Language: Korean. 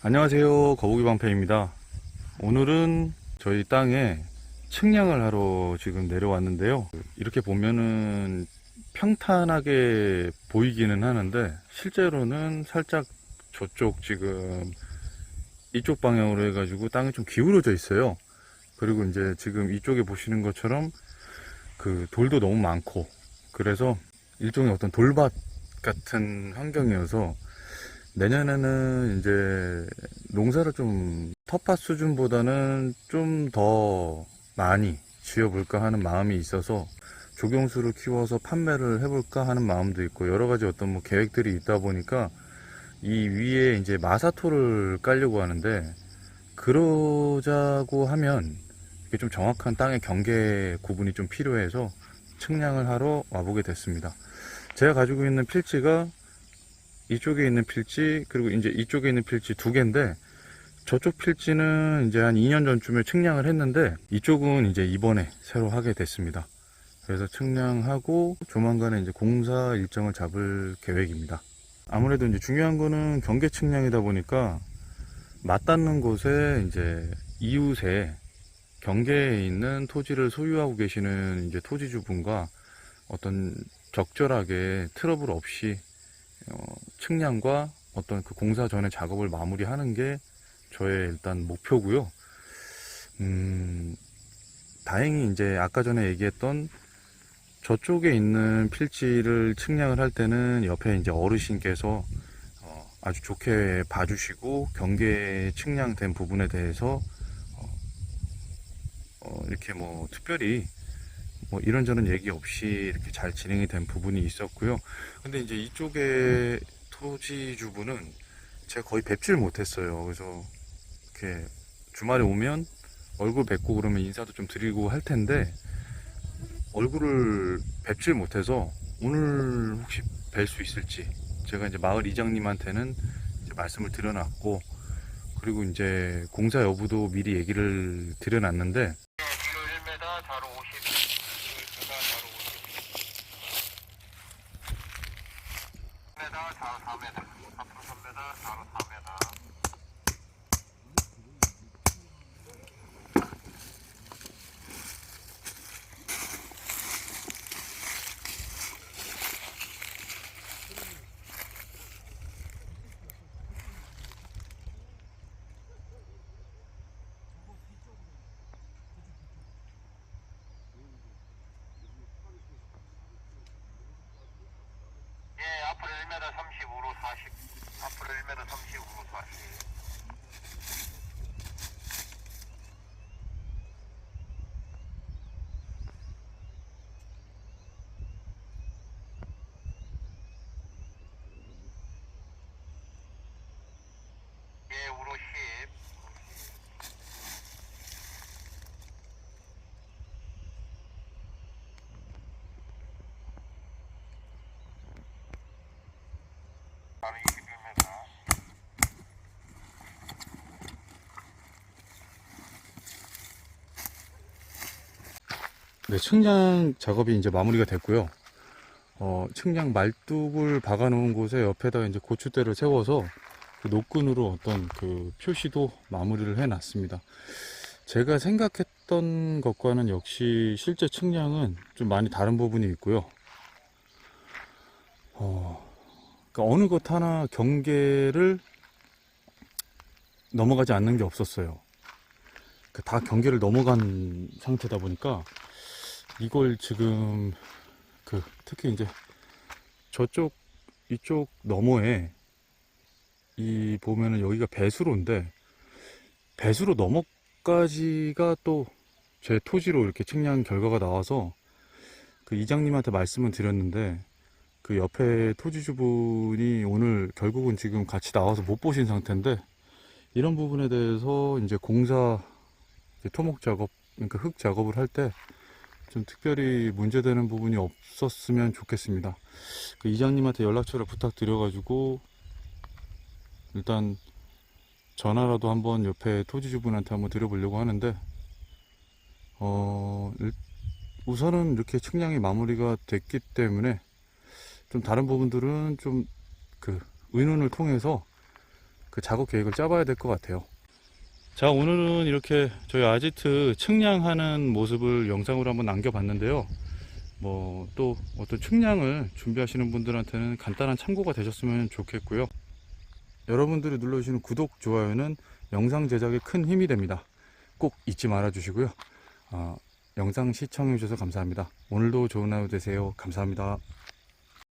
안녕하세요. 거북이 방패입니다. 오늘은 저희 땅에 측량을 하러 지금 내려왔는데요. 이렇게 보면은 평탄하게 보이기는 하는데 실제로는 살짝 저쪽 지금 이쪽 방향으로 해가지고 땅이 좀 기울어져 있어요. 그리고 이제 지금 이쪽에 보시는 것처럼 그 돌도 너무 많고 그래서 일종의 어떤 돌밭 같은 환경이어서 내년에는 이제 농사를 좀 텃밭 수준보다는 좀 더 많이 지어볼까 하는 마음이 있어서 조경수를 키워서 판매를 해볼까 하는 마음도 있고 여러 가지 어떤 뭐 계획들이 있다 보니까 이 위에 이제 마사토를 깔려고 하는데 그러자고 하면 이게 좀 정확한 땅의 경계 구분이 좀 필요해서 측량을 하러 와보게 됐습니다. 제가 가지고 있는 필지가 이쪽에 있는 필지 그리고 이제 이쪽에 있는 필지 두 개인데 저쪽 필지는 이제 한 2년 전쯤에 측량을 했는데 이쪽은 이제 이번에 새로 하게 됐습니다. 그래서 측량하고 조만간에 이제 공사 일정을 잡을 계획입니다. 아무래도 이제 중요한 거는 경계 측량이다 보니까 맞닿는 곳에 이제 이웃에 경계에 있는 토지를 소유하고 계시는 이제 토지주분과 어떤 적절하게 트러블 없이 어, 측량과 어떤 그 공사 전에 작업을 마무리하는 게 저의 일단 목표고요. 음, 다행히 이제 아까 전에 얘기했던 저쪽에 있는 필지를 측량을 할 때는 옆에 이제 어르신께서 어, 아주 좋게 봐주시고 경계 측량된 부분에 대해서 어, 어, 이렇게 뭐 특별히 뭐 이런저런 얘기 없이 이렇게 잘 진행이 된 부분이 있었고요. 근데 이제 이쪽에 토지주분은 제가 거의 뵙질 못했어요. 그래서 이렇게 주말에 오면 얼굴 뵙고 그러면 인사도 좀 드리고 할 텐데 얼굴을 뵙질 못해서 오늘 혹시 뵐 수 있을지 제가 이제 마을 이장님한테는 이제 말씀을 드려놨고 그리고 이제 공사 여부도 미리 얘기를 드려놨는데 rhythm. 네, 측량 작업이 이제 마무리가 됐고요. 어, 측량 말뚝을 박아 놓은 곳에 옆에다 이제 고추대를 세워서 그 노끈으로 어떤 그 표시도 마무리를 해 놨습니다. 제가 생각했던 것과는 역시 실제 측량은 좀 많이 다른 부분이 있고요. 어, 그러니까 어느 것 하나 경계를 넘어가지 않는 게 없었어요. 그다 경계를 넘어간 상태다 보니까 이걸 지금 그 특히 이제 저쪽 이쪽 너머에 이 보면은 여기가 배수로인데 배수로 너머까지가 또 제 토지로 이렇게 측량 결과가 나와서 그 이장님한테 말씀을 드렸는데 그 옆에 토지주분이 오늘 결국은 지금 같이 나와서 못 보신 상태인데 이런 부분에 대해서 이제 공사 토목 작업 그러니까 흙 작업을 할 때 좀 특별히 문제되는 부분이 없었으면 좋겠습니다. 그 이장님한테 연락처를 부탁드려가지고 일단 전화라도 한번 옆에 토지주분한테 한번 드려보려고 하는데 어 일- 우선은 이렇게 측량이 마무리가 됐기 때문에 좀 다른 부분들은 좀 그 의논을 통해서 그그 작업 계획을 짜봐야 될 것 같아요. 자, 오늘은 이렇게 저희 아지트 측량하는 모습을 영상으로 한번 남겨봤는데요. 뭐 또 어떤 측량을 준비하시는 분들한테는 간단한 참고가 되셨으면 좋겠고요. 여러분들이 눌러주시는 구독, 좋아요는 영상 제작에 큰 힘이 됩니다. 꼭 잊지 말아 주시고요. 어, 영상 시청해 주셔서 감사합니다. 오늘도 좋은 하루 되세요. 감사합니다.